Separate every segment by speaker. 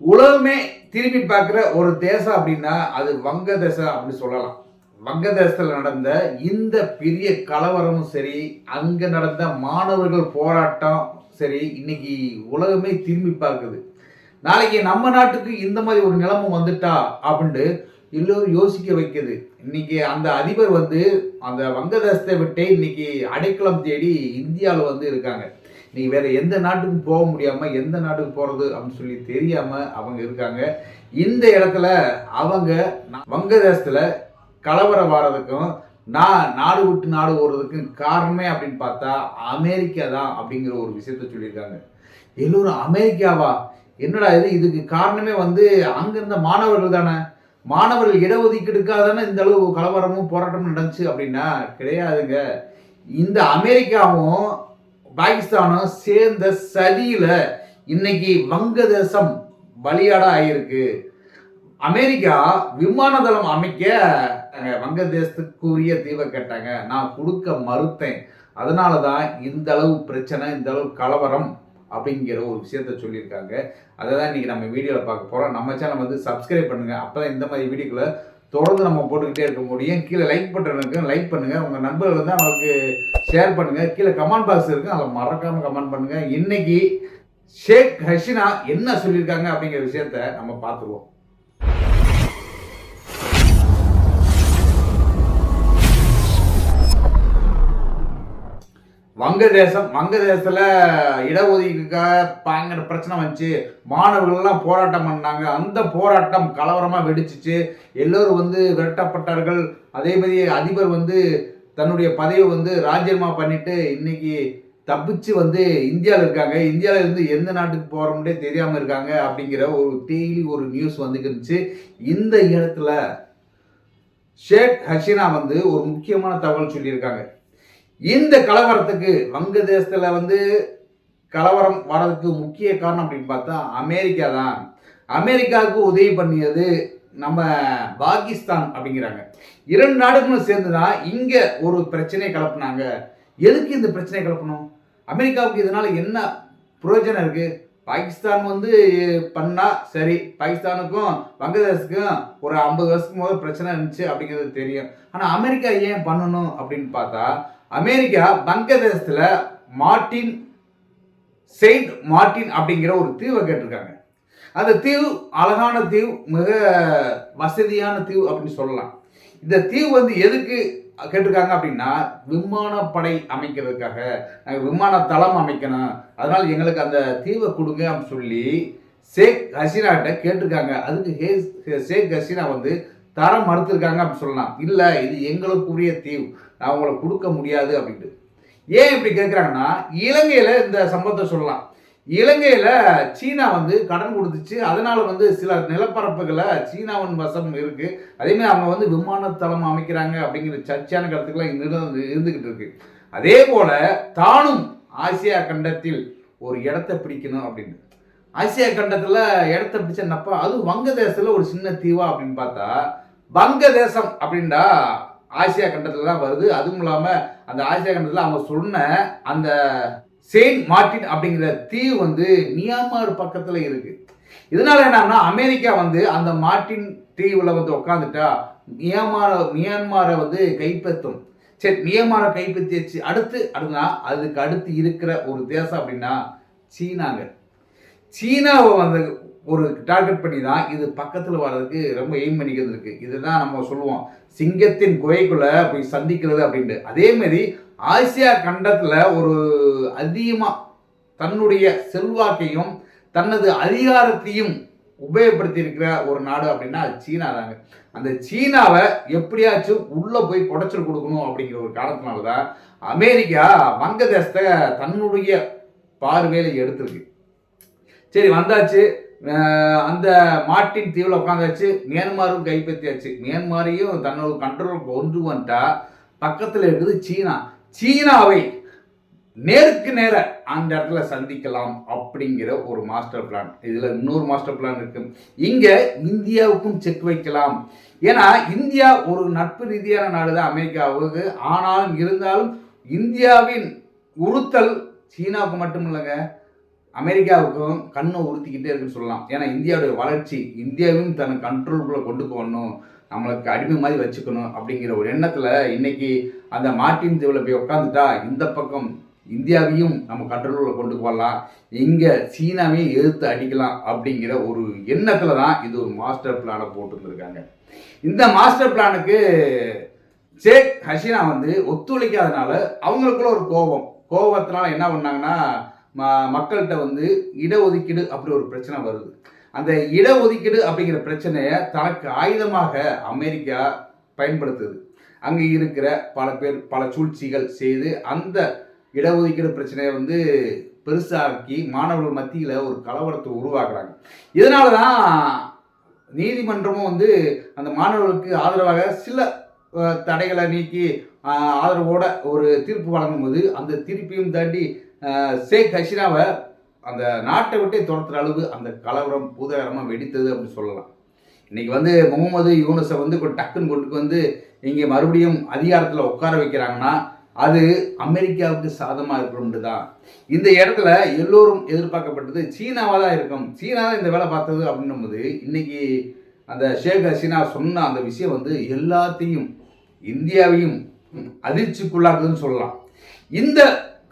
Speaker 1: உலகமே திரும்பி பார்க்குற ஒரு தேசம் அப்படின்னா அது வங்க தேசம் அப்படின்னு சொல்லலாம். வங்க தேசத்தில் நடந்த இந்த பெரிய கலவரமும் சரி அங்கே நடந்த மாணவர்கள் போராட்டம் சரி இன்னைக்கு உலகமே திரும்பி பார்க்குது. நாளைக்கு நம்ம நாட்டுக்கு இந்த மாதிரி ஒரு நிலைமை வந்துட்டா அப்படின்ட்டு எல்லோரும் யோசிக்க வைக்குது. இன்னைக்கு அந்த அதிபர் வந்து அந்த வங்கதேசத்தை விட்டு இன்னைக்கு அடைக்கலம் தேடி இந்தியாவில் வந்து இருக்காங்க. நீ வேற எந்த நாட்டுக்கும் போக முடியாம எந்த நாட்டுக்கு போறது அப்படின்னு சொல்லி தெரியாம அவங்க இருக்காங்க. இந்த இடத்துல அவங்க வங்கதேசத்துல கலவரம் வாரதுக்கும் நான் நாடு விட்டு நாடு ஓடுறதுக்கும் காரணமே அப்படின்னு பார்த்தா அமெரிக்கா தான் அப்படிங்கிற ஒரு விஷயத்த சொல்லியிருக்காங்க. எல்லோரும் அமெரிக்காவா? என்னடா இது? இதுக்கு காரணமே வந்து அங்கிருந்த மாணவர்கள் தானே. மாணவர்கள் இடஒதுக்கீடுக்காக தானே இந்த அளவு கலவரமும் போராட்டமும் நடந்துச்சு அப்படின்னா கிடையாதுங்க. இந்த அமெரிக்காவும் பாகிஸ்தானும் சேர்ந்த சதியில இன்னைக்கு வங்கதேசம் பலியாடா ஆயிருக்கு. அமெரிக்கா விமான தளம் அமைக்க வங்கதேசத்துக்குரிய தீவை கேட்டாங்க. நான் கொடுக்க மறுத்தேன். அதனால தான் இந்த அளவு பிரச்சனை இந்த அளவு கலவரம் அப்படிங்கிற ஒரு விஷயத்த சொல்லியிருக்காங்க. அதை தான் இன்னைக்கு நம்ம வீடியோவில் பார்க்க போகிறோம் நம்ம சேனல் வந்து சப்ஸ்கிரைப் பண்ணுங்க. அப்போ தான் இந்த மாதிரி வீடியோக்களை தொடர்ந்து நம்ம போட்டுக்கிட்டே இருக்க முடியும். கீழே லைக் பண்ணுறவனுக்கு லைக் பண்ணுங்கள் உங்கள் நண்பர்கள் வந்து அவங்களுக்கு ஷேர் பண்ணுங்கள் கீழே கமெண்ட் பாக்ஸ் இருக்கு. அதில் மறக்காமல் கமெண்ட் பண்ணுங்கள் இன்னைக்கு ஷேக் ஹஷினா என்ன சொல்லியிருக்காங்க அப்படிங்கிற விஷயத்த நம்ம பார்த்துருவோம். வங்கதேசம் வங்கதேசத்தில் இடஒதுக்கீடுக்காக பயங்கர பிரச்சனை வந்துச்சு. மாணவர்கள்லாம் போராட்டம் பண்ணாங்க. அந்த போராட்டம் கலவரமாக வெடிச்சிச்சு. எல்லோரும் வந்து விரட்டப்பட்டார்கள். அதே மாதிரி அதிபர் வந்து தன்னுடைய பதவியை வந்து ராஜினாமா பண்ணிட்டு இன்னைக்கு தப்பிச்சு வந்து இந்தியாவில் இருக்காங்க. இந்தியாவில் இருந்து எந்த நாட்டுக்கு போகிறோம்னே தெரியாமல் இருக்காங்க அப்படிங்கிற ஒரு டெய்லி ஒரு நியூஸ் வந்துக்கிருந்துச்சு இந்த இடத்துல ஷேக் ஹசீனா வந்து ஒரு முக்கியமான தகவல் சொல்லியிருக்காங்க. இந்த கலவரத்துக்கு வங்கதேசத்தில் வந்து கலவரம் வர்றதுக்கு முக்கிய காரணம் அப்படின்னு பார்த்தா அமெரிக்கா தான். அமெரிக்காவுக்கு உதவி பண்ணியது நம்ம பாகிஸ்தான் அப்படிங்கிறாங்க. இரண்டு நாடுகளும் சேர்ந்து தான் இங்கே ஒரு பிரச்சனையை கலப்புனாங்க. எதுக்கு இந்த பிரச்சனையை கலப்பணும்? அமெரிக்காவுக்கு இதனால் என்ன பிரயோஜனம் இருக்குது பாகிஸ்தான் வந்து பண்ணால் சரி பாகிஸ்தானுக்கும் வங்கதேசத்துக்கும் ஒரு ஐம்பது வருஷத்துக்கு முதல் பிரச்சனை இருந்துச்சு அப்படிங்கிறது தெரியும். ஆனால் அமெரிக்கா ஏன் பண்ணணும் அப்படின்னு பார்த்தா அமெரிக்கா வங்கதேசத்துல மார்டின் செயின்ட் மார்டின் அப்படிங்கிற ஒரு தீவை கேட்டிருக்காங்க. அந்த தீவு அழகான தீவு மிக வசதியான தீவு அப்படின்னு சொல்லலாம். இந்த தீவு வந்து எதுக்கு கேட்டிருக்காங்க அப்படின்னா விமானப்படை அமைக்கிறதுக்காக நாங்கள் விமான தளம் அமைக்கணும். அதனால் எங்களுக்கு அந்த தீவை கொடுங்க அப்படின்னு சொல்லி ஷேக் ஹசீனாட்ட கேட்டிருக்காங்க. அதுக்கு ஹே ஷேக் ஹசீனா வந்து தர மறுத்திருக்காங்க அப்படின்னு சொல்லலாம். இல்லை இது எங்களுக்குரிய தீவு. நான் அவங்களை கொடுக்க முடியாது அப்படின்ட்டு. ஏன் இப்படி கேட்குறாங்கன்னா இலங்கையில் இந்த சம்பவத்தை சொல்லலாம். இலங்கையில் சீனா வந்து கடன் கொடுத்துச்சு. அதனால் வந்து சில நிலப்பரப்புகளை சீனாவின் வசம் இருக்குது அதேமாதிரி அவங்க வந்து விமானத்தளம் அமைக்கிறாங்க அப்படிங்கிற சர்ச்சையான கருத்துக்கெல்லாம் இருந்து இருந்துக்கிட்டு இருக்கு. அதே போல் தானும் ஆசியா கண்டத்தில் ஒரு இடத்த பிடிக்கணும் அப்படின்னு. ஆசியா கண்டத்தில் இடத்த பிடிச்ச நப்பா அதுவும் வங்கதேசத்தில் ஒரு சின்ன தீவா அப்படின்னு பார்த்தா வங்கதேசம் அப்படின்டா ஆசியா கண்டத்தில் தான் வருது. அதுவும் இல்லாமல் அந்த ஆசியா கண்டத்தில் அவங்க சொன்ன அந்த செயின்ட் மார்டின் அப்படிங்கிற தீவு வந்து மியான்மர் பக்கத்தில் இருக்குது இதனால என்னன்னா அமெரிக்கா வந்து அந்த மார்டின் தீவில் வந்து உட்காந்துட்டா மியான்மார மியான்மாரை வந்து கைப்பற்றும். சரி மியான்மாரை கைப்பற்றியாச்சு. அடுத்து அடுத்தா அதுக்கு அடுத்து இருக்கிற ஒரு தேசம் அப்படின்னா சீனாங்க. சீனாவை வந்து ஒரு டார்கெட் பண்ணி தான் இது பக்கத்தில் வர்றதுக்கு ரொம்ப எய்ம் பண்ணிக்கிறது இருக்குது இதுதான் நம்ம சொல்லுவோம். சிங்கத்தின் குகைக்குள்ளே போய் சந்திக்கிறது அப்படின்ட்டு. அதேமாரி ஆசியா கண்டத்தில் ஒரு அதிகமாக தன்னுடைய செல்வாக்கையும் தனது அதிகாரத்தையும் உபயோகப்படுத்தி இருக்கிற ஒரு நாடு அப்படின்னா அது சீனா தாங்க. அந்த சீனாவை எப்படியாச்சும் உள்ளே போய் குடைச்சல் கொடுக்கணும் அப்படிங்கிற ஒரு காரணத்தினால தான் அமெரிக்கா வங்கதேசத்தை தன்னுடைய பார்வையில் எடுத்திருக்கு. சரி வந்தாச்சு. அந்த மார்ட்டின் தீவில் உட்காந்தாச்சு மியான்மாரும் கைப்பற்றியாச்சு. மியான்மாரையும் தன்னோட கண்ட்ரோல் கொண்டு வந்துட்டா பக்கத்தில் இருக்குது சீனா. சீனாவை நேருக்கு நேர அந்த இடத்துல சந்திக்கலாம் அப்படிங்கிற ஒரு மாஸ்டர் பிளான் இதில் இன்னொரு மாஸ்டர் பிளான் இருக்கு. இங்கே இந்தியாவுக்கும் செக் வைக்கலாம். ஏன்னா இந்தியா ஒரு நட்பு ரீதியான நாடு தான் அமெரிக்காவுக்கு ஆனாலும் இருந்தாலும் இந்தியாவின் உறுத்தல் சீனாவுக்கு மட்டும் இல்லைங்க. அமெரிக்காவுக்கும் கண்ணை உறுத்திக்கிட்டே இருக்குன்னு சொல்லலாம். ஏன்னா இந்தியாவுடைய வளர்ச்சி இந்தியாவையும் தன் கண்ட்ரோலுக்குள்ளே கொண்டு போகணும் நம்மளுக்கு அடிமை மாதிரி வச்சுக்கணும் அப்படிங்கிற ஒரு எண்ணத்தில் இன்னைக்கு அந்த மார்ட்டின் தீவில் போய் உட்காந்துட்டா இந்த பக்கம் இந்தியாவையும் நம்ம கண்ட்ரோலில் கொண்டு போகலாம் இங்கே சீனாவையும் எதிர்த்து அடிக்கலாம் அப்படிங்கிற ஒரு எண்ணத்தில் தான் இது ஒரு மாஸ்டர் பிளானை போட்டுருந்துருக்காங்க இந்த மாஸ்டர் பிளானுக்கு ஷேக் ஹசீனா வந்து ஒத்துழைக்காதனால அவங்களுக்குள்ள ஒரு கோபம். கோபத்தினால என்ன பண்ணாங்கன்னா மக்கள்கிட்ட வந்து இடஒதுக்கீடு அப்படி ஒரு பிரச்சனை வருது. அந்த இடஒதுக்கீடு அப்படிங்கிற பிரச்சனையை தனக்கு ஆயுதமாக அமெரிக்கா பயன்படுத்துது. அங்கே இருக்கிற பல பேர் பல சூழ்ச்சிகள் செய்து அந்த இடஒதுக்கீடு பிரச்சனையை வந்து பெருசாக்கி மாணவர்கள் மத்தியில் ஒரு கலவரத்தை உருவாக்குறாங்க. இதனால தான் நீதிமன்றமும் வந்து அந்த மாணவர்களுக்கு ஆதரவாக சில தடைகளை நீக்கி ஆதரவோட ஒரு தீர்ப்பு வழங்கும்போது அந்த தீர்ப்பையும் தாண்டி ஷேக் ஹசீனாவை அந்த நாட்டை விட்டே துரத்துகிற அளவு அந்த கலவரம் பூதகரமாக வெடித்தது அப்படின்னு சொல்லலாம். இன்றைக்கி வந்து முகமது யூனஸை வந்து டக்குன்னு கொண்டு வந்து இங்கே மறுபடியும் அதிகாரத்தில் உட்கார வைக்கிறாங்கன்னா அது அமெரிக்காவுக்கு சாதமாக இருக்கணும்னு தான் இந்த இடத்துல எல்லோரும் எதிர்பார்க்கப்பட்டது சீனாவாக தான் இருக்கும். சீனா தான் இந்த வேலை பார்த்தது அப்படின்னும் போது அந்த ஷேக் ஹசீனா சொன்ன அந்த விஷயம் வந்து எல்லாத்தையும் இந்தியாவையும் அதிர்ச்சிக்குள்ளாக்குதுன்னு சொல்லலாம். இந்த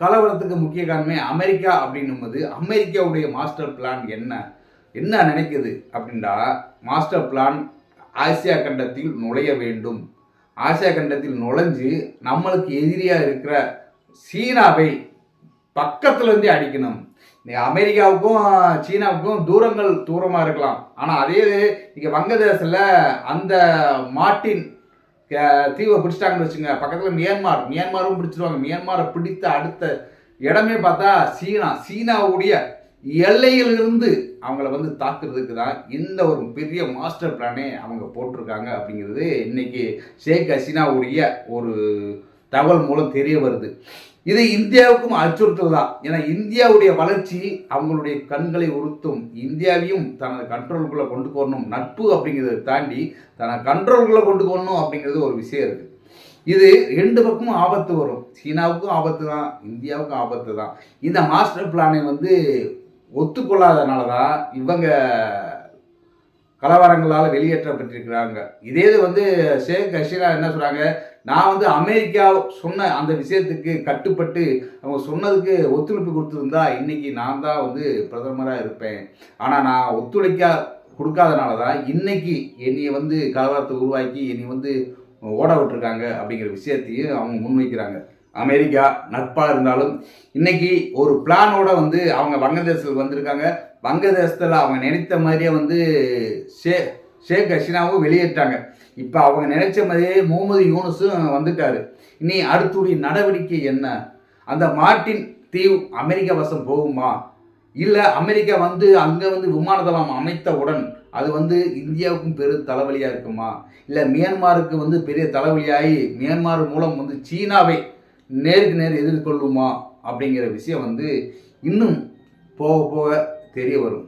Speaker 1: கலவரத்துக்கு முக்கிய காரணமே அமெரிக்கா அப்படின்னும் போது அமெரிக்காவுடைய மாஸ்டர் பிளான் என்ன? என்ன நினைக்குது அப்படின்னா மாஸ்டர் பிளான் ஆசியா கண்டத்தில் நுழைய வேண்டும். ஆசியா கண்டத்தில் நுழைஞ்சு நம்மளுக்கு எதிரியாக இருக்கிற சீனாவை பக்கத்துலேருந்தே அடிக்கணும். அமெரிக்காவுக்கும் சீனாவுக்கும் தூரங்கள் தூரமாக இருக்கலாம். ஆனால் அதே இங்கே வங்கதேசத்தில் அந்த மார்ட்டின் தீவை பிடிச்சிட்டாங்கன்னு வச்சுங்க பக்கத்தில் மியான்மார் மியான்மாரும் பிடிச்சிருவாங்க. மியான்மாரை பிடித்த அடுத்த இடமே பார்த்தா சீனா. சீனாவுடைய எல்லையிலிருந்து அவங்கள வந்து தாக்குறதுக்கு தான் இந்த ஒரு பெரிய மாஸ்டர் பிளானே அவங்க போட்டிருக்காங்க அப்படிங்கிறது இன்னைக்கு ஷேக் ஹசீனாவுடைய ஒரு தகவல் மூலம் தெரிய வருது. இது இந்தியாவுக்கும் அச்சுறுத்தல் தான். ஏன்னா இந்தியாவுடைய வளர்ச்சி அவங்களுடைய கண்களை உறுத்தும். இந்தியாவையும் தனது கண்ட்ரோலுக்குள்ளே கொண்டு போகணும் நட்பு அப்படிங்கிறத தாண்டி தனது கண்ட்ரோலுக்குள்ளே கொண்டு போகணும் அப்படிங்கிறது ஒரு விஷயம் இருக்குது இது ரெண்டு பக்கமும் ஆபத்து வரும். சீனாவுக்கும் ஆபத்து தான். இந்தியாவுக்கும் ஆபத்து தான். இந்த மாஸ்டர் பிளானை வந்து ஒத்துக்கொள்ளாதனால தான் இவங்க கலவரங்களால் வெளியேற்றப்பட்டிருக்கிறாங்க. இதே இது வந்து ஷேக் ஹசீனா என்ன சொல்கிறாங்க நான் வந்து அமெரிக்கா சொன்ன அந்த விஷயத்துக்கு கட்டுப்பட்டு அவங்க சொன்னதுக்கு ஒத்துழைப்பு கொடுத்துருந்தா இன்னைக்கு நான் தான் வந்து பிரதமராக இருப்பேன். ஆனால் நான் ஒத்துழைக்க கொடுக்காதனால தான் இன்னைக்கு என்னையை வந்து கலவரத்தை உருவாக்கி என்னை வந்து ஓட விட்டுருக்காங்க அப்படிங்கிற விஷயத்தையும் அவங்க முன்வைக்கிறாங்க. அமெரிக்கா நட்பாக இருந்தாலும் இன்னைக்கு ஒரு பிளானோட வந்து அவங்க வங்கதேசத்துக்கு வந்திருக்காங்க. வங்கதேசத்தில் அவங்க நினைத்த மாதிரியே வந்து ஷே ஷேக் ஹசீனாவும் வெளியேற்றாங்க. இப்போ அவங்க நினைச்ச மாதிரியே முகமது யூனுஸும் வந்துட்டாரு. இனி அடுத்துடைய நடவடிக்கை என்ன? அந்த மார்ட்டின் தீவு அமெரிக்கா வசம் போகுமா? இல்லை அமெரிக்கா வந்து அங்கே வந்து விமான தளம் அமைத்தவுடன் அது வந்து இந்தியாவுக்கும் பெரு தலைவலியாக இருக்குமா? இல்லை மியான்மாருக்கு வந்து பெரிய தலைவலியாகி மியான்மார் மூலம் வந்து சீனாவை நேருக்கு நேர் எதிர்கொள்ளுமா? அப்படிங்கிற விஷயம் வந்து இன்னும் போக போக தெரிய வரும்.